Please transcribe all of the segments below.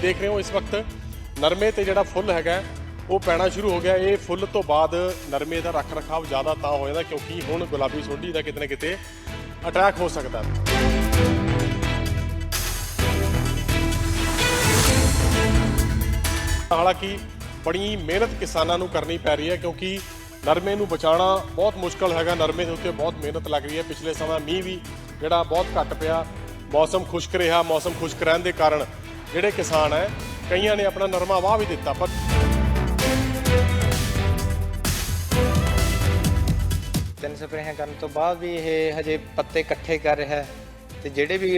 ਤੁਸੀਂ ਦੇਖ ਰਹੇ ਹੋ ਇਸ ਵਕਤ ਨਰਮੇ ਤੇ ਜਿਹੜਾ ਫੁੱਲ ਹੈਗਾ, ਉਹ ਪੈਣਾ ਸ਼ੁਰੂ ਹੋ ਗਿਆ। ਇਹ ਫੁੱਲ ਤੋਂ ਬਾਅਦ ਨਰਮੇ ਦਾ ਰੱਖ ਰਖਾਵ ਜ਼ਿਆਦਾ ਤਾਂ ਹੋ ਜਾਂਦਾ ਕਿਉਂਕਿ ਹੁਣ ਗੁਲਾਬੀ ਸੋਢੀ ਦਾ ਕਿਤੇ ਨਾ ਕਿਤੇ ਅਟੈਕ ਹੋ ਸਕਦਾ ਹਾਲਾਂਕਿ ਬੜੀ ਮਿਹਨਤ ਕਿਸਾਨਾਂ ਨੂੰ ਕਰਨੀ ਪੈ ਰਹੀ ਹੈ ਕਿਉਂਕਿ ਨਰਮੇ ਨੂੰ ਬਚਾਉਣਾ ਬਹੁਤ ਮੁਸ਼ਕਲ ਹੈਗਾ। ਨਰਮੇ ਦੇ ਉੱਤੇ ਬਹੁਤ ਮਿਹਨਤ ਲੱਗ ਰਹੀ ਹੈ। ਪਿਛਲੇ ਸਮਾਂ ਮੀਂਹ ਵੀ ਜਿਹੜਾ ਬਹੁਤ ਘੱਟ ਪਿਆ। ਮੌਸਮ ਖੁਸ਼ਕ ਰਿਹਾ। ਮੌਸਮ ਖੁਸ਼ਕ ਰਹਿਣ ਦੇ ਕਾਰਨ ਜਿਹੜੇ ਕਿਸਾਨ ਹੈ ਕਈਆਂ ਨੇ ਆਪਣਾ ਨਰਮਾ ਵਾਹ ਵੀ ਦਿੱਤਾ ਪਰ ਤਿੰਨ ਸਪਰੇਹਾਂ ਕਰਨ ਤੋਂ ਬਾਅਦ ਵੀ ਇਹ ਹਜੇ ਪੱਤੇ ਇਕੱਠੇ ਕਰ ਰਿਹਾ ਹੈ ਤੇ ਜਿਹੜੇ ਵੀ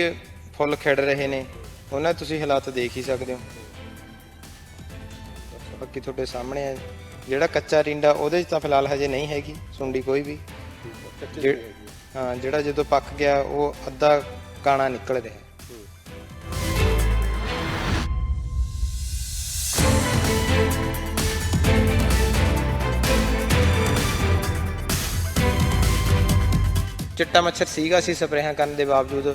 ਫੁੱਲ ਖਿੜ ਰਹੇ ਨੇ ਉਹਨਾਂ ਤੁਸੀਂ ਹਾਲਾਤ ਦੇਖ ਹੀ ਸਕਦੇ ਹੋ। ਬਾਕੀ ਤੁਹਾਡੇ ਸਾਹਮਣੇ ਹੈ ਜਿਹੜਾ ਕੱਚਾ ਰਿੰਡਾ ਉਹਦੇ 'ਚ ਤਾਂ ਫਿਲਹਾਲ ਹਜੇ ਨਹੀਂ ਹੈਗੀ ਸੁੰਡੀ ਕੋਈ ਵੀ। ਹਾਂ ਜਿਹੜਾ ਜਦੋਂ ਪੱਕ ਗਿਆ ਉਹ ਅੱਧਾ ਕਾਣਾ ਨਿਕਲ ਰਿਹਾ। ਚਿੱਟਾ ਮੱਛਰ ਸੀਗਾ ਸੀ ਸਪਰੇਹਾਂ ਕਰਨ ਦੇ ਬਾਵਜੂਦ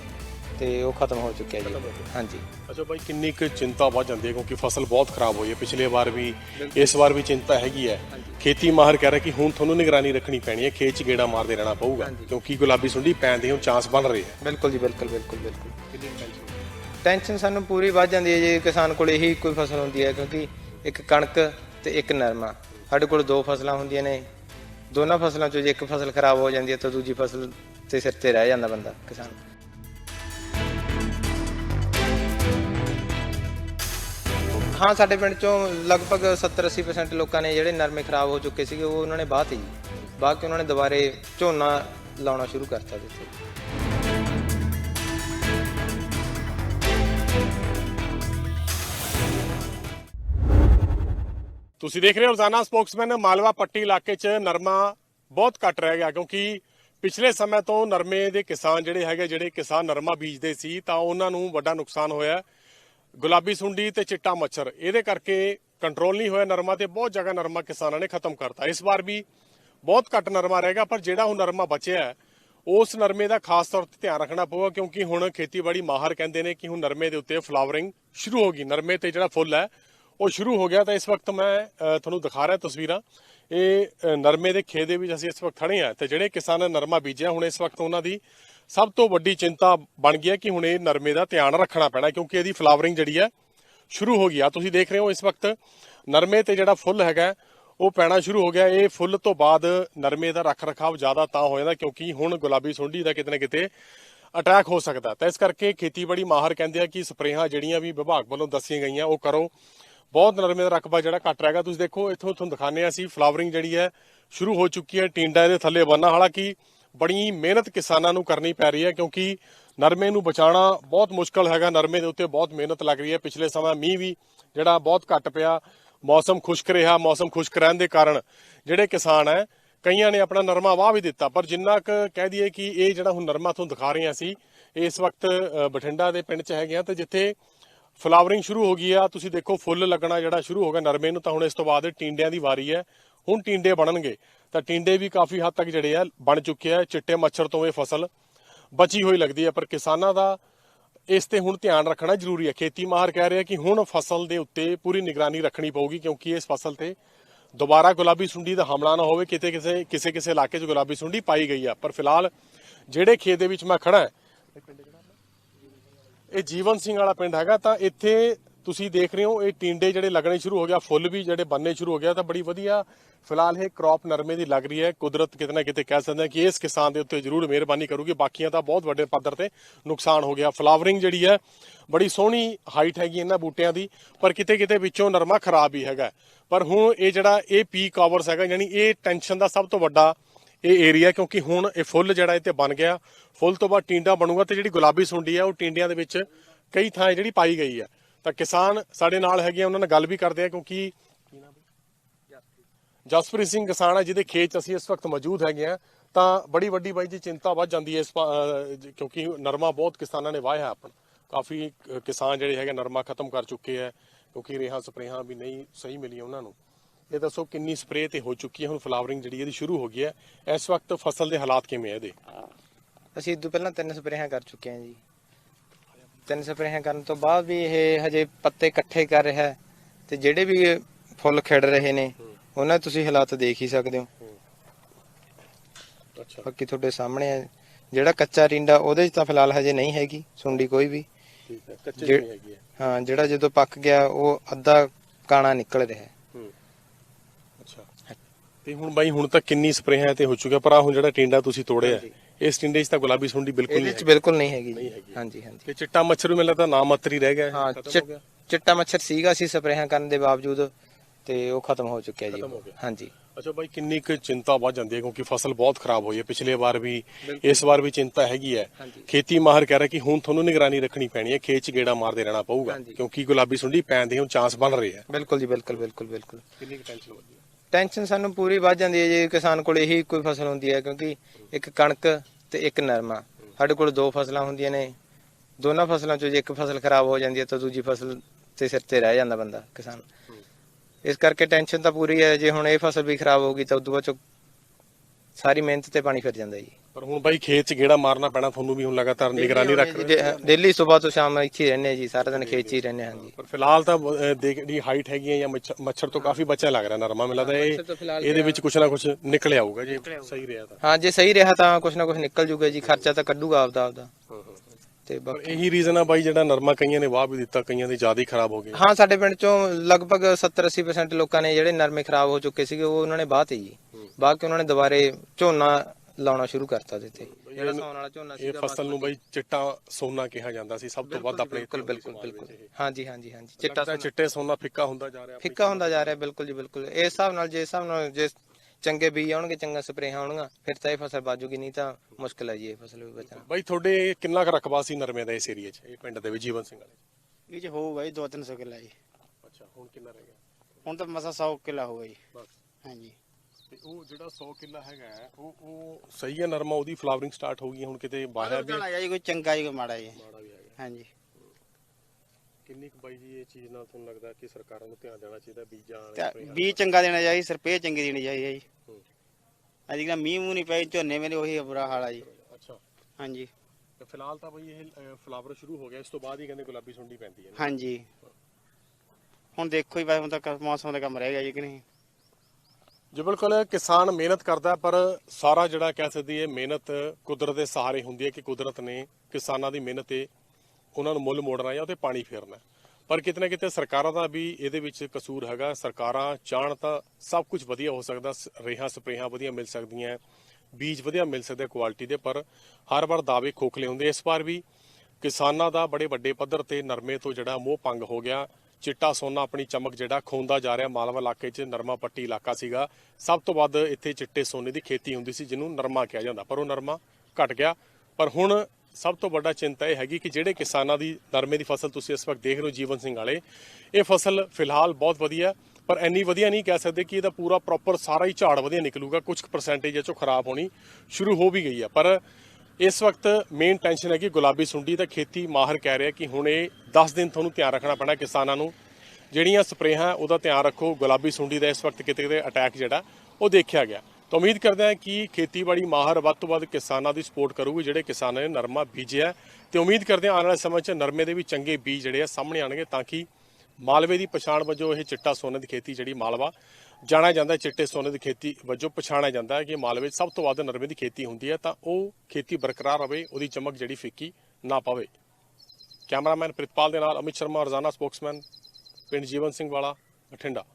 ਤੇ ਉਹ ਖਤਮ ਹੋ ਚੁੱਕਿਆ ਜੀ। ਹਾਂਜੀ। ਅੱਛਾ ਬਾਈ ਕਿੰਨੀ ਕੁ ਚਿੰਤਾ ਵੱਧ ਜਾਂਦੀ ਹੈ ਕਿਉਂਕਿ ਫਸਲ ਬਹੁਤ ਖਰਾਬ ਹੋਈ ਹੈ। ਪਿਛਲੇ ਵਾਰ ਵੀ ਇਸ ਵਾਰ ਵੀ ਚਿੰਤਾ ਹੈਗੀ ਹੈ। ਖੇਤੀ ਮਾਹਰ ਕਹਿ ਰਿਹਾ ਕਿ ਹੁਣ ਤੁਹਾਨੂੰ ਨਿਗਰਾਨੀ ਰੱਖਣੀ ਪੈਣੀ ਹੈ। ਖੇਤ 'ਚ ਗੇੜਾ ਮਾਰਦੇ ਰਹਿਣਾ ਪਊਗਾ। ਕਿਉਂਕਿ ਗੁਲਾਬੀ ਸੁੰਡੀ ਪੈਣ ਦੇ ਹੁਣ ਚਾਂਸ ਬਣ ਰਹੇ ਹੈ। ਬਿਲਕੁਲ ਜੀ ਬਿਲਕੁਲ ਬਿਲਕੁਲ ਬਿਲਕੁਲ। ਟੈਨਸ਼ਨ ਸਾਨੂੰ ਪੂਰੀ ਵੱਧ ਜਾਂਦੀ ਹੈ ਜੇ। ਕਿਸਾਨ ਕੋਲ ਇਹੀ ਕੋਈ ਫਸਲ ਹੁੰਦੀ ਹੈ ਕਿਉਂਕਿ ਇੱਕ ਕਣਕ ਤੇ ਇੱਕ ਨਰਮਾ। ਸਾਡੇ ਕੋਲ ਦੋ ਫਸਲਾਂ ਹੁੰਦੀਆਂ ਨੇ। ਦੋਨਾਂ ਫਸਲਾਂ ਚੋਂ ਜੇ ਇੱਕ ਫਸਲ ਖਰਾਬ ਹੋ ਜਾਂਦੀ ਹੈ ਤਾਂ ਦੂਜੀ ਫਸਲ ਤੇ ਸਿਰ ਤੇ ਰਹਿ ਜਾਂਦਾ ਬੰਦਾ ਕਿਸਾਨ ਹਾਂ ਸਾਡੇ ਪਿੰਡ ਚੋਂ ਲਗਭਗ 70-80% ਲੋਕਾਂ ਨੇ ਜਿਹੜੇ ਨਰਮੇ ਖਰਾਬ ਹੋ ਚੁੱਕੇ ਸੀਗੇ ਉਹ ਉਹਨਾਂ ਨੇ ਬਾਹ ਤੇ ਜੀ। ਬਾਹ ਕੇ ਉਹਨਾਂ ਨੇ ਦੁਬਾਰੇ ਝੋਨਾ ਲਾਉਣਾ ਸ਼ੁਰੂ ਕਰਤਾ ਦਿੱਤੇ ਤੁਸੀਂ ਦੇਖ ਰਹੇ ਹੋ ਰੋਜ਼ਾਨਾ ਸਪੋਕਸਮੈਨ ਮਾਲਵਾ ਪੱਟੀ ਇਲਾਕੇ 'ਚ ਨਰਮਾ ਬਹੁਤ ਘੱਟ ਰਹਿ ਗਿਆ ਕਿਉਂਕਿ ਪਿਛਲੇ ਸਮੇਂ ਤੋਂ ਨਰਮੇ ਦੇ ਕਿਸਾਨ ਜਿਹੜੇ ਹੈਗੇ, ਜਿਹੜੇ ਕਿਸਾਨ ਨਰਮਾ ਬੀਜਦੇ ਸੀ, ਤਾਂ ਉਹਨਾਂ ਨੂੰ ਵੱਡਾ ਨੁਕਸਾਨ ਹੋਇਆ ਗੁਲਾਬੀ ਸੁੰਡੀ ਤੇ ਚਿੱਟਾ ਮੱਛਰ, ਇਹਦੇ ਕਰਕੇ ਕੰਟਰੋਲ ਨਹੀਂ ਹੋਇਆ ਨਰਮਾ ਤੇ, ਬਹੁਤ ਜਗ੍ਹਾ ਨਰਮਾ ਕਿਸਾਨਾਂ ਨੇ ਖਤਮ ਕਰਤਾ। ਇਸ ਵਾਰ ਵੀ ਬਹੁਤ ਘੱਟ ਨਰਮਾ ਰਹੇਗਾ, ਪਰ ਜਿਹੜਾ ਹੁਣ ਨਰਮਾ ਬਚਿਆ ਉਸ ਨਰਮੇ ਦਾ ਖਾਸ ਤੌਰ ਤੇ ਧਿਆਨ ਰੱਖਣਾ ਪਊਗਾ, ਕਿਉਂਕਿ ਹੁਣ ਖੇਤੀਬਾੜੀ ਮਾਹਰ ਕਹਿੰਦੇ ਨੇ ਕਿ ਹੁਣ ਨਰਮੇ ਦੇ ਉੱਤੇ ਫਲਾਵਰਿੰਗ ਸ਼ੁਰੂ ਹੋ ਗਈ। ਨਰਮੇ ਤੇ ਜਿਹੜਾ ਫੁੱਲ ਹੈ ਉਹ ਸ਼ੁਰੂ ਹੋ ਗਿਆ ਤਾਂ ਇਸ ਵਕਤ ਮੈਂ ਤੁਹਾਨੂੰ ਦਿਖਾ ਰਿਹਾ ਤਸਵੀਰਾਂ। ਇਹ ਨਰਮੇ ਦੇ ਖੇਤ ਦੇ ਵਿੱਚ ਅਸੀਂ ਇਸ ਵਕਤ ਖੜੇ ਹਾਂ ਤੇ ਜਿਹੜੇ ਕਿਸਾਨਾਂ ਨੇ ਨਰਮਾ ਬੀਜਿਆ, ਹੁਣ ਇਸ ਵਕਤ ਉਹਨਾਂ ਦੀ ਸਭ ਤੋਂ ਵੱਡੀ ਚਿੰਤਾ ਬਣ ਗਈ ਹੈ ਕਿ ਹੁਣ ਇਹ ਨਰਮੇ ਦਾ ਧਿਆਨ ਰੱਖਣਾ ਪੈਣਾ, ਕਿਉਂਕਿ ਇਹਦੀ ਫਲਾਵਰਿੰਗ ਜਿਹੜੀ ਹੈ ਸ਼ੁਰੂ ਹੋ ਗਈ ਆ। ਤੁਸੀਂ ਦੇਖ ਰਹੇ ਹੋ ਇਸ ਵਕਤ ਨਰਮੇ ਤੇ ਜਿਹੜਾ ਫੁੱਲ ਹੈਗਾ, ਉਹ ਪੈਣਾ ਸ਼ੁਰੂ ਹੋ ਗਿਆ। ਇਹ ਫੁੱਲ ਤੋਂ ਬਾਅਦ ਨਰਮੇ ਦਾ ਰੱਖ ਰਖਾਵ ਜ਼ਿਆਦਾ ਤਾਂ ਹੋ ਜਾਂਦਾ ਕਿਉਂਕਿ ਹੁਣ ਗੁਲਾਬੀ ਸੁੰਡੀ ਦਾ ਕਿਤੇ ਨਾ ਕਿਤੇ ਅਟੈਕ ਹੋ ਸਕਦਾ। ਤਾਂ ਇਸ ਕਰਕੇ ਖੇਤੀਬਾੜੀ ਮਾਹਰ ਕਹਿੰਦੇ ਆ ਕਿ ਸਪਰੇਹਾਂ ਜਿਹੜੀਆਂ ਵੀ ਵਿਭਾਗ ਵੱਲੋਂ ਦੱਸੀਆਂ ਗਈਆਂ, ਉਹ ਕਰੋ। ਬਹੁਤ ਨਰਮੇ ਦਾ ਰਕਬਾ ਜਿਹੜਾ ਘੱਟ ਰਹੇਗਾ ਤੁਸੀਂ ਦੇਖੋ, ਇੱਥੋਂ ਤੁਹਾਨੂੰ ਦਿਖਾਉਂਦੇ ਆ ਅਸੀਂ, ਫਲਾਵਰਿੰਗ ਜਿਹੜੀ ਹੈ, ਸ਼ੁਰੂ ਹੋ ਚੁੱਕੀ ਹੈ ਟਿੰਡਾ ਇਹਦੇ ਥੱਲੇ ਬੰਨਾ ਹਾਲਾਂਕਿ ਬੜੀ ਮਿਹਨਤ ਕਿਸਾਨਾਂ ਨੂੰ ਕਰਨੀ ਪੈ ਰਹੀ ਹੈ, ਕਿਉਂਕਿ ਨਰਮੇ ਨੂੰ ਬਚਾਉਣਾ ਬਹੁਤ ਮੁਸ਼ਕਲ ਹੈਗਾ। ਨਰਮੇ ਦੇ ਉੱਤੇ ਬਹੁਤ ਮਿਹਨਤ ਲੱਗ ਰਹੀ ਹੈ। ਪਿਛਲੇ ਸਮਾਂ ਮੀਂਹ ਵੀ ਜਿਹੜਾ ਬਹੁਤ ਘੱਟ ਪਿਆ। ਮੌਸਮ ਖੁਸ਼ਕ ਰਿਹਾ। ਮੌਸਮ ਖੁਸ਼ਕ ਰਹਿਣ ਦੇ ਕਾਰਨ ਜਿਹੜੇ ਕਿਸਾਨ ਹੈ, ਕਈਆਂ ਨੇ ਆਪਣਾ ਨਰਮਾ ਵਾਹ ਵੀ ਦਿੱਤਾ। ਪਰ ਜਿੰਨਾ ਕੁ ਕਹਿ ਦਈਏ ਕਿ ਇਹ ਜਿਹੜਾ ਹੁਣ ਨਰਮਾ ਤੁਹਾਨੂੰ ਦਿਖਾ ਰਹੇ ਹਾਂ ਅਸੀਂ, ਇਸ ਵਕਤ ਬਠਿੰਡਾ ਦੇ ਪਿੰਡ 'ਚ ਹੈਗੇ ਆ ਤੇ ਜਿੱਥੇ ਫਲਾਵਰਿੰਗ ਸ਼ੁਰੂ ਹੋ ਗਈ ਆ, ਤੁਸੀਂ ਦੇਖੋ ਫੁੱਲ ਲੱਗਣਾ ਜਿਹੜਾ ਸ਼ੁਰੂ ਹੋ ਗਿਆ ਨਰਮੇ ਨੂੰ, ਤਾਂ ਹੁਣ ਇਸ ਤੋਂ ਬਾਅਦ ਟਿੰਡਿਆਂ ਦੀ ਵਾਰੀ ਹੈ। ਹੁਣ ਟਿੰਡੇ ਬਣਨਗੇ। ਤਾਂ ਟਿੰਡੇ ਵੀ ਕਾਫੀ ਹੱਦ ਤੱਕ ਜਿਹੜੇ ਆ, ਬਣ ਚੁੱਕੇ ਆ, ਚਿੱਟੇ ਮੱਛਰ ਤੋਂ ਇਹ ਫਸਲ ਬਚੀ ਹੋਈ ਲੱਗਦੀ ਹੈ। ਪਰ ਕਿਸਾਨਾਂ ਦਾ ਇਸ ਤੇ ਹੁਣ ਧਿਆਨ ਰੱਖਣਾ ਜ਼ਰੂਰੀ ਹੈ। ਖੇਤੀ ਮਾਹਰ ਕਹਿ ਰਿਹਾ ਕਿ ਹੁਣ ਫਸਲ ਦੇ ਉੱਤੇ ਪੂਰੀ ਨਿਗਰਾਨੀ ਰੱਖਣੀ ਪਊਗੀ, ਕਿਉਂਕਿ ਇਸ ਫਸਲ ਤੇ ਦੁਬਾਰਾ ਗੁਲਾਬੀ ਸੁੰਡੀ ਦਾ ਹਮਲਾ ਨਾ ਹੋਵੇ। ਕਿਤੇ ਕਿਸੇ ਕਿਸੇ ਕਿਸੇ ਇਲਾਕੇ 'ਚ ਗੁਲਾਬੀ ਸੁੰਡੀ ਪਾਈ ਗਈ ਆ। ਪਰ ਫਿਲਹਾਲ ਜਿਹੜੇ ਖੇਤ ਦੇ ਵਿੱਚ ਮੈਂ ਖੜਾ ਹਾਂ ਇਹ ਜੀਵਨ ਸਿੰਘ ਵਾਲਾ ਪਿੰਡ ਹੈਗਾ, ਤਾਂ ਇੱਥੇ ਤੁਸੀਂ ਦੇਖ ਰਹੇ ਹੋ, ਇਹ ਟਿੰਡੇ ਜਿਹੜੇ ਲੱਗਣੇ ਸ਼ੁਰੂ ਹੋ ਗਿਆ ਫੁੱਲ ਵੀ ਜਿਹੜੇ ਬੰਨੇ ਸ਼ੁਰੂ ਹੋ ਗਿਆ ਤਾਂ ਬੜੀ ਵਧੀਆ ਫਿਲਹਾਲ ਇਹ ਕ੍ਰੌਪ ਨਰਮੇ ਦੀ ਲੱਗ ਰਹੀ ਹੈ। ਕੁਦਰਤ ਕਿਤੇ ਨਾ ਕਿਤੇ ਕਹਿ ਸਕਦੇ ਹਾਂ ਕਿ ਇਸ ਕਿਸਾਨ ਦੇ ਉੱਤੇ ਜ਼ਰੂਰ ਮਿਹਰਬਾਨੀ ਕਰੂਗੀ। ਬਾਕੀਆਂ ਤਾਂ ਬਹੁਤ ਵੱਡੇ ਪੱਧਰ ਤੇ ਨੁਕਸਾਨ ਹੋ ਗਿਆ। ਫਲਾਵਰਿੰਗ ਜਿਹੜੀ ਹੈ, ਬੜੀ ਸੋਹਣੀ ਹਾਈਟ ਹੈਗੀ ਇਹਨਾਂ ਬੂਟਿਆਂ ਦੀ, ਪਰ ਕਿਤੇ ਕਿਤੇ ਵਿੱਚੋਂ ਨਰਮਾ ਖਰਾਬ ਹੀ ਹੈਗਾ। ਪਰ ਹੁਣ ਇਹ ਜਿਹੜਾ ਇਹ ਪੀਕ ਕਵਰਸ ਹੈਗਾ, ਯਾਨੀ ਇਹ ਟੈਨਸ਼ਨ ਦਾ ਸਭ ਤੋਂ ਵੱਡਾ ਇਹ ਏਰੀਆ ਕਿਉਂਕਿ ਹੁਣ ਇਹ ਫੁੱਲ ਜਿਹੜਾ ਇੱਥੇ ਬਣ ਗਿਆ, ਫੁੱਲ ਤੋਂ ਬਾਅਦ ਟਿੰਡਾ ਬਣੂਗਾ ਤੇ ਜਿਹੜੀ ਗੁਲਾਬੀ ਸੁੰਡੀ ਆ, ਉਹ ਟਿੰਡਿਆਂ ਦੇ ਵਿੱਚ ਕਈ ਥਾਂ ਜਿਹੜੀ ਪਾਈ ਗਈ ਆ। ਤਾਂ ਕਿਸਾਨ ਸਾਡੇ ਨਾਲ ਹੈਗੇ ਆ, ਉਹਨਾਂ ਨਾਲ ਗੱਲ ਵੀ ਕਰਦੇ ਆ ਕਿਉਂਕਿ ਜਸਪ੍ਰੀਤ ਸਿੰਘ ਕਿਸਾਨ ਆ, ਜਿਹਦੇ ਖੇਤ ਅਸੀਂ ਇਸ ਵਕਤ ਮੌਜੂਦ ਹੈਗੇ ਆ। ਤਾਂ ਬੜੀ ਵੱਡੀ ਬਾਈ ਜੀ ਚਿੰਤਾ ਵੱਧ ਜਾਂਦੀ ਹੈ ਇਸ ਕਿਉਂਕਿ ਨਰਮਾ ਬਹੁਤ ਕਿਸਾਨਾਂ ਨੇ ਵਾਹਿਆ ਆਪਣਾ। ਕਾਫੀ ਕਿਸਾਨ ਜਿਹੜੇ ਹੈਗੇ ਨਰਮਾ ਖਤਮ ਕਰ ਚੁੱਕੇ ਆ, ਕਿਉਂਕਿ ਰੇਹਾਂ ਸਪਰੇਹਾਂ ਵੀ ਨਹੀਂ ਸਹੀ ਮਿਲੀਆਂ ਉਹਨਾਂ ਨੂੰ। ਇਹ ਦੱਸੋ ਕਿੰਨੀ ਸਪਰੇਅ ਤੇ ਹੋ ਚੁੱਕੀ ਹੈ? ਹੁਣ ਫਲਾਵਰਿੰਗ ਜਿਹੜੀ ਇਹਦੀ ਸ਼ੁਰੂ ਹੋ ਗਈ ਹੈ। ਇਸ ਵਕਤ ਫਸਲ ਦੇ ਹਾਲਾਤ ਕਿਵੇਂ ਆ ਇਹਦੇ? ਅਸੀਂ ਤੋਂ ਪਹਿਲਾਂ ਤਿੰਨ ਸਪਰੇਹਾਂ ਕਰ ਚੁੱਕੇ ਹਾਂ ਜੀ। ਤਿੰਨ ਸਪਰੇਹਾਂ ਕਰਨ ਤੋਂ ਬਾਅਦ ਵੀ ਇਹ ਹਜੇ ਪੱਤੇ ਇਕੱਠੇ ਕਰ ਰਿਹਾ ਹੈ ਤੇ ਜਿਹੜੇ ਵੀ ਫੁੱਲ ਖਿੜ ਰਹੇ ਨੇ ਉਹਨਾਂ ਤੁਸੀਂ ਹਾਲਾਤ ਦੇਖ ਹੀ ਸਕਦੇ ਹੋ। ਅੱਛਾ। ਬਾਕੀ ਤੁਹਾਡੇ ਸਾਹਮਣੇ ਹੈ। ਜਿਹੜਾ ਕੱਚਾ ਰਿੰਡਾ ਉਹਦੇ 'ਚ ਤਾਂ ਫਿਲਹਾਲ ਹਜੇ ਨਹੀਂ ਹੈਗੀ ਸੁੰਡੀ ਕੋਈ ਵੀ। ਠੀਕ ਹੈ ਕੱਚੇ ਨਹੀਂ ਹੈਗੀ ਹੈ। ਹਾਂ ਜਿਹੜਾ ਜਦੋਂ ਪੱਕ ਗਿਆ ਉਹ ਅੱਧਾ ਕਾਣਾ ਨਿਕਲ ਰਿਹਾ ਹੈ ਹੂੰ। ਤੇ ਹੁਣ ਬਾਈ ਹੁਣ ਤੱਕ ਕਿੰਨੀ ਸਪਰੇਹਾਂ ਤੇ ਹੋ ਚੁੱਕਿਆ ਪਰ ਆ ਹੁਣ ਜਿਹੜਾ ਟਿੰਡਾ ਤੁਸੀਂ ਤੋੜਿਆ। ਇਸ ਟਿੰਡੇ 'ਚ ਤਾਂ ਗੁਲਾਬੀ ਸੁੰਡੀ ਬਿਲਕੁਲ ਇਹਦੇ ਨਹੀਂ 'ਚ। ਬਿਲਕੁਲ ਨਹੀਂ ਹੈਗੀ ਜੀ। ਹਾਂਜੀ ਹਾਂਜੀ ਤੇ ਚਿੱਟਾ ਮੱਛਰ ਵੀ ਮੈਨੂੰ ਲੱਗਦਾ ਨਾ ਮਾਤਰ ਹੀ ਰਹਿ ਗਿਆ ਹੈ, ਹਾਂ ਖਤਮ ਹੋ ਚਿ- ਗਿਆ ਚਿੱਟਾ ਮੱਛਰ ਸੀਗਾ ਸੀ ਸਪਰੇਹਾਂ ਕਰਨ ਦੇ ਬਾਵਜੂਦ ਤੇ ਉਹ ਖਤਮ ਹੋ ਚੁੱਕਿਆ ਜੀ ਖਤਮ ਹੋ ਗਿਆ। ਹਾਂਜੀ ਅੱਛਾ ਬਾਈ ਕਿੰਨੀ ਕੁ ਚਿੰਤਾ ਵੱਧ ਜਾਂਦੀ ਹੈ ਕਿਉਂਕਿ ਫਸਲ ਬਹੁਤ ਖਰਾਬ ਹੋਈ ਹੈ ਪਿਛਲੇ ਵਾਰ ਵੀ ਇਸ ਵਾਰ ਵੀ ਚਿੰਤਾ ਹੈਗੀ ਹੈ ਹਾਂਜੀ। ਖੇਤੀ ਮਾਹਰ ਕਹਿ ਰਿਹਾ ਕਿ ਹੁਣ ਤੁਹਾਨੂੰ ਨਿਗਰਾਨੀ ਰੱਖਣੀ ਪੈਣੀ ਹੈ ਖੇਤ 'ਚ ਗੇੜਾ ਮਾਰਦੇ ਰਹਿਣਾ ਪਊਗਾ ਹਾਂਜੀ। ਕਿਉਂਕਿ ਗੁਲਾਬੀ ਸੁੰਡੀ ਪੈਣ ਦੇ ਹੁਣ ਚਾਂਸ ਬਣ ਰਹੇ ਆ ਬਿਲਕੁਲ ਜੀ ਬਿਲਕੁਲ ਬਿਲਕੁਲ ਬਿਲਕੁਲ ਕਿੰਨੀ ਕੁ ਟੈਨਸ਼ਨ ਵੱਧਦੀ ਹੈ ਟੈਨਸ਼ਨ ਸਾਨੂੰ ਪੂਰੀ ਵੱਧ ਜਾਂਦੀ ਹੈ ਜੀ, ਕਿਸਾਨ ਕੋਲ ਇਹੀ ਕੋਈ ਫਸਲ ਹੁੰਦੀ ਹੈ, ਕਿਉਂਕਿ ਇੱਕ ਕਣਕ ਤੇ ਇੱਕ ਨਰਮਾ। ਸਾਡੇ ਕੋਲ ਦੋ ਫਸਲਾਂ ਹੁੰਦੀਆਂ ਨੇ। ਦੋਨਾਂ ਫਸਲਾਂ ਚੋਂ ਜੇ ਇੱਕ ਫਸਲ ਖਰਾਬ ਹੋ ਜਾਂਦੀ ਹੈ, ਤਾਂ ਦੂਜੀ ਫਸਲ ਤੇ ਸਿਰ ਤੇ ਰਹਿ ਜਾਂਦਾ ਬੰਦਾ, ਕਿਸਾਨ। ਇਸ ਕਰਕੇ ਟੈਨਸ਼ਨ ਤਾਂ ਪੂਰੀ ਹੈ, ਜੇ ਹੁਣ ਇਹ ਫਸਲ ਵੀ ਖਰਾਬ ਹੋ ਗਈ, ਤਾਂ ਉਦੋਂ ਬਾਅਦ ਚੋਂ ਸਾਰੀ ਮਿਹਨਤ ਤੇ ਪਾਣੀ ਫਿਰ ਜਾਂਦਾ ਜੀ। ਪਰ ਹੁਣ ਬਾਈ ਖੇਤ 'ਚ ਗੇੜਾ ਮਾਰਨਾ ਪੈਣਾ ਤੁਹਾਨੂੰ ਵੀ ਹੁਣ ਲਗਾਤਾਰ ਨਿਗਰਾਨੀ ਰੱਖ ਡੇਲੀ ਸਵੇਰ ਤੋਂ ਸ਼ਾਮ ਇੱਥੇ ਹੀ ਰਹਿੰਦੇ ਹਾਂ ਜੀ ਸਾਰਾ ਦਿਨ ਖੇਤ 'ਚ ਹੀ ਰਹਿੰਦੇ ਹਾਂ ਜੀ। ਪਰ ਫਿਲਹਾਲ ਤਾਂ ਦੀ ਹਾਈਟ ਹੈਗੀ ਹੈ ਜਾਂ ਮੱਛ- ਮੱਛਰ ਤੋਂ ਕਾਫੀ ਬਚਿਆ ਲੱਗ ਰਿਹਾ ਨਰਮਾ ਮਿਲਦਾ ਫਿਲਹਾਲ ਇਹਦੇ ਵਿੱਚ ਕੁਛ ਨਾ ਕੁਛ ਨਿਕਲ ਆਊਗਾ ਜੇ ਸਹੀ ਰਿਹਾ ਤਾਂ। ਹਾਂ ਜੇ ਸਹੀ ਰਿਹਾ ਤਾਂ ਕੁਛ ਨਾ ਕੁਛ ਨਿਕਲ ਜੂਗਾ ਜੀ ਖਰਚਾ ਤਾਂ ਕੱਢੂਗਾ ਆਪਦਾ ਆਪਦਾ। ਤੇ ਬਾਕੀ ਇਹੀ ਰੀਜ਼ਨ ਆ ਬਾਈ ਜਿਹੜਾ ਨਰਮਾ ਕਈਆਂ ਨੇ ਵਾਹ ਵੀ ਦਿੱਤਾ ਕਈਆਂ ਦੇ ਜ਼ਿਆਦਾ ਹੀ ਖਰਾਬ ਹੋ ਗਏ। ਹਾਂ ਸਾਡੇ ਪਿੰਡ ਚੋਂ ਲਗਭਗ 70-80% ਲੋਕਾਂ ਨੇ ਜਿਹੜੇ ਨਰਮੇ ਖਰਾਬ ਹੋ ਚੁੱਕੇ ਸੀਗੇ ਉਹ ਉਹਨਾਂ ਨੇ ਬਾਹ ਤੇ ਜੀ। ਕੇ ਉਹਨਾਂ ਨੇ ਦੁਬਾਰੇ ਝੋਨਾ ਲਾਉਣਾ ਸ਼ੁਰੂ ਕਰਤਾ ਦਿੱਤੇ ਜਿਹੜਾ ਸੌਣ ਵਾਲਾ ਝੋਨਾ ਇਹ ਸੀਗਾ ਫਸਲ ਨੂੰ ਬਾਈ ਚਿੱਟਾ ਸੋਨਾ ਕਿਹਾ ਜਾਂਦਾ ਸੀ ਸਭ ਤੋਂ ਵੱਧ ਆਪਣੇ ਬਿਲਕੁਲ ਬਿਲਕੁਲ ਬਿਲਕੁਲ। ਹਾਂਜੀ ਹਾਂਜੀ ਹਾਂਜੀ ਚਿੱਟਾ ਚਿੱਟਾ ਚਿੱਟੇ ਸੋਨਾ ਫਿੱਕਾ ਹੁੰਦਾ ਜਾ ਰਿਹਾ ਫਿੱਕਾ ਹੁੰਦਾ ਜਾ ਰਿਹਾ ਬਿਲਕੁਲ ਜੀ ਬਿਲਕੁਲ। ਇਸ ਹਿਸਾਬ ਨਾਲ ਜੇ ਹਿਸਾਬ ਨਾਲ ਜੇ ਚੰਗੇ ਬੀਜ ਆਉਣਗੇ ਚੰਗਾ ਸਪਰੇਹਾਂ ਆਉਣਗੀਆਂ ਫਿਰ ਤਾਂ ਇਹ ਫਸਲ ਬਾਜੂਗੀ ਨਹੀਂ ਤਾਂ ਮੁਸ਼ਕਲ ਹੈ ਜੀ ਇਹ ਫਸਲ ਵੀ ਬਚਣਾ। ਬਾਈ ਤੁਹਾਡੇ ਕਿੰਨਾ ਕੁ ਰਕਬਾ ਸੀ ਨਰਮੇ ਦਾ ਇਸ ਏਰੀਆ 'ਚ ਇਹ ਪਿੰਡ ਦੇ ਵਿੱਚ ਜੀਵਨ ਸਿੰਘ ਵਾਲੇ ਇਹ ਚ ਹੋਊਗਾ ਜੀ 2-300 ਕਿੱਲਾ ਜੀ। ਅੱਛਾ ਹੁਣ ਕਿੰਨਾ ਰਹਿ ਗਿਆ? ਹੁਣ ਤਾਂ ਮਸਾ 100 ਕਿੱਲਾ ਹੋਊਗਾ ਜੀ। ਬਸ। ਹਾਂਜੀ। ਉਹ ਜਿਹੜਾ 100 ਕਿੱਲਾ ਹੈਗਾ ਹੈ, ਉਹ ਉਹ ਸਹੀ ਹੈ ਨਰਮਾ ਉਹਦੀ ਫਲਾਵਰਿੰਗ ਸਟਾਰਟ ਹੋ ਗਈ ਹੈ, ਹੁਣ ਕਿਤੇ ਬਾਹਰ ਵੀ ਚਲਾ ਜੀ ਕੋਈ ਚੰਗਾ ਜੀ ਕੋਈ ਮਾੜਾ ਜੀ। ਮਾੜਾ ਵੀ ਹੈਗਾ। ਹਾਂਜੀ। ਕਿੰਨੀ ਕੁ ਬਾਈ ਜੀ ਇਹ ਚੀਜ਼ ਨਾਲ ਤੁਹਾਨੂੰ ਲੱਗਦਾ ਕਿ ਸਰਕਾਰਾਂ ਨੂੰ ਧਿਆਨ ਦੇਣਾ ਚਾਹੀਦਾ ਬੀਜਾਂ ਤੇ ਵਾਲੇ ਬੀਜ ਚੰਗਾ ਦੇਣਾ ਚਾਹੀਦਾ ਸਰਪੇ ਚੰਗੀ ਦੇਣੀ ਚਾਹੀਦੀ ਹੈ ਜੀ। ਹੂੰ। ਅੱਜ ਕੱਲ੍ਹ ਮੀਂਹ ਮੂੰਹ ਨਹੀਂ ਪਏ ਝੋਨੇ ਮੇਰੇ ਉਹੀ ਬੁਰਾ ਹਾਲ ਆ ਜੀ। ਅੱਛਾ। ਹਾਂਜੀ। ਤੇ ਫਿਲਹਾਲ ਤਾਂ ਬਈ ਇਹ ਫਲਾਵਰ ਸ਼ੁਰੂ ਹੋ ਗਿਆ ਇਸ ਤੋਂ ਬਾਅਦ ਹੀ ਕਹਿੰਦੇ ਗੁਲਾਬੀ ਸੁੰਡੀ ਪੈਂਦੀ ਹੈ। ਹਾਂਜੀ। ਹੁਣ ਦੇਖੋ ਹੀ ਬਸ ਹੁਣ ਤਾਂ ਮੌਸਮ ਦਾ ਕੰਮ ਰਹਿ ਗਿਆ ਜੀ ਕਿ ਨਹੀਂ। ਜੀ, ਬਿਲਕੁਲ, ਕਿਸਾਨ ਮਿਹਨਤ ਕਰਦਾ ਪਰ ਸਾਰਾ ਜਿਹੜਾ ਕਹਿ ਸਕਦੀ ਹੈ ਮਿਹਨਤ ਕੁਦਰਤ ਦੇ ਸਹਾਰੇ ਹੁੰਦੀ ਹੈ ਕਿ ਕੁਦਰਤ ਨੇ ਕਿਸਾਨਾਂ ਦੀ ਮਿਹਨਤ ਤੇ ਉਹਨਾਂ ਨੂੰ ਮੁੱਲ ਮੋੜਨਾ ਜਾਂ ਉਹਤੇ ਪਾਣੀ ਫੇਰਨਾ ਪਰ ਕਿਤੇ ਨਾ ਕਿਤੇ ਸਰਕਾਰਾਂ ਦਾ ਵੀ ਇਹਦੇ ਵਿੱਚ ਕਸੂਰ ਹੈਗਾ, ਸਰਕਾਰਾਂ ਚਾਹਣ ਤਾਂ ਸਭ ਕੁਝ ਵਧੀਆ ਹੋ ਸਕਦਾ, ਸ- ਰੇਹਾਂ, ਸਪਰੇਹਾਂ ਵਧੀਆ ਮਿਲ ਸਕਦੀਆਂ ਬੀਜ ਵਧੀਆ ਮਿਲ ਸਕਦੇ ਕੁਆਲਿਟੀ ਦੇ, ਪਰ ਹਰ ਵਾਰ ਦਾਅਵੇ ਖੋਖਲੇ ਹੁੰਦੇ ਇਸ ਵਾਰ ਵੀ ਕਿਸਾਨਾਂ ਦਾ ਬੜੇ ਵੱਡੇ ਪੱਧਰ ਤੇ ਨਰਮੇ ਤੋਂ ਜਿਹੜਾ ਮੋਹ ਭੰਗ ਹੋ ਗਿਆ ਚਿੱਟਾ ਸੋਨਾ ਆਪਣੀ ਚਮਕ ਜਿਹੜਾ ਖੋਂਦਾ ਜਾ ਰਿਹਾ ਮਾਲਵਾ ਇਲਾਕੇ 'ਚ, ਨਰਮਾ ਪੱਟੀ ਇਲਾਕਾ ਸੀਗਾ। ਸਭ ਤੋਂ ਵੱਧ ਇੱਥੇ ਚਿੱਟੇ ਸੋਨੇ ਦੀ ਖੇਤੀ ਹੁੰਦੀ ਸੀ, ਜਿਹਨੂੰ ਨਰਮਾ ਕਿਹਾ ਜਾਂਦਾ। ਪਰ ਉਹ ਨਰਮਾ ਘਟ ਗਿਆ। ਪਰ ਹੁਣ ਸਭ ਤੋਂ ਵੱਡਾ ਚਿੰਤਾ ਇਹ ਹੈਗੀ ਕਿ ਜਿਹੜੇ ਕਿਸਾਨਾਂ ਦੀ ਨਰਮੇ ਦੀ ਫਸਲ ਤੁਸੀਂ ਇਸ ਵਕਤ ਦੇਖ ਰਹੇ ਹੋ, ਜੀਵਨ ਸਿੰਘ ਵਾਲੇ, ਇਹ ਫਸਲ ਫਿਲਹਾਲ ਬਹੁਤ ਵਧੀਆ, ਪਰ ਇੰਨੀ ਵਧੀਆ ਨਹੀਂ ਕਹਿ ਸਕਦੇ ਕਿ ਇਹਦਾ ਪੂਰਾ ਪ੍ਰੋਪਰ ਸਾਰਾ ਹੀ ਝਾੜ ਵਧੀਆ ਨਿਕਲੂਗਾ। ਕੁਝ ਪਰਸੈਂਟੇਜ ਇਹ ਚੋਂ ਖਰਾਬ ਹੋਣੀ ਸ਼ੁਰੂ ਹੋ ਵੀ ਗਈ ਹੈ। ਪਰ ਇਸ ਵਕਤ ਮੇਨ ਟੈਨਸ਼ਨ ਹੈ ਕਿ ਗੁਲਾਬੀ ਸੁੰਡੀ ਦਾ ਖੇਤੀ ਮਾਹਰ ਕਹਿ ਰਿਹਾ ਕਿ ਹੁਣ ਇਹ 10 ਦਿਨ ਤੁਹਾਨੂੰ ਧਿਆਨ ਰੱਖਣਾ ਪੈਣਾ ਕਿਸਾਨਾਂ ਨੂੰ। ਜਿਹੜੀਆਂ ਸਪਰੇਹਾਂ ਉਹਦਾ ਧਿਆਨ ਰੱਖੋ, ਗੁਲਾਬੀ ਸੁੰਡੀ ਦਾ ਇਸ ਵਕਤ ਕਿਤੇ ਕਿਤੇ ਅਟੈਕ ਜਿਹੜਾ, ਉਹ ਦੇਖਿਆ ਗਿਆ। ਤਾਂ ਉਮੀਦ ਕਰਦੇ ਹਾਂ ਕਿ ਖੇਤੀਬਾੜੀ ਮਾਹਰ ਵੱਧ ਤੋਂ ਵੱਧ ਕਿਸਾਨਾਂ ਦੀ ਸਪੋਰਟ ਕਰੂਗੀ, ਜਿਹੜੇ ਕਿਸਾਨਾਂ ਨੇ ਨਰਮਾ ਬੀਜਿਆ। ਤੇ ਉਮੀਦ ਕਰਦੇ ਹਾਂ ਆਉਣ ਵਾਲੇ ਸਮੇਂ 'ਚ ਨਰਮੇ ਦੇ ਵੀ ਚੰਗੇ ਬੀਜ ਜਿਹੜੇ ਆ ਸਾਹਮਣੇ ਆਣਗੇ ਤਾਂ ਕਿ ਮਾਲਵੇ ਦੀ ਪਛਾਣ ਵਜੋਂ ਇਹ ਚਿੱਟਾ ਸੋਨੇ ਦੀ ਖੇਤੀ ਜਿਹੜੀ ਮਾਲਵਾ, ਜਾਣਿਆ ਜਾਂਦਾ ਚਿੱਟੇ ਸੋਨੇ ਦੀ ਖੇਤੀ ਵਜੋਂ ਪਛਾਣਿਆ ਜਾਂਦਾ ਹੈ ਕਿ ਮਾਲਵੇ ਸਭ ਤੋਂ ਵੱਧ ਨਰਮੇ ਦੀ ਖੇਤੀ ਹੁੰਦੀ ਹੈ, ਤਾਂ ਉਹ ਖੇਤੀ ਬਰਕਰਾਰ ਰਵੇ, ਉਹਦੀ ਚਮਕ ਜਿਹੜੀ ਫਿੱਕੀ ਨਾ ਪਵੇ। ਕੈਮਰਾਮੈਨ ਪ੍ਰਿਤਪਾਲ ਦੇ ਨਾਲ ਅਮਿਤ ਸ਼ਰਮਾ, ਰਜ਼ਾਨਾ ਸਪੋਕਸਮੈਨ, ਪਿੰਡ ਜੀਵਨ ਸਿੰਘ ਵਾਲਾ, ਬਠਿੰਡਾ।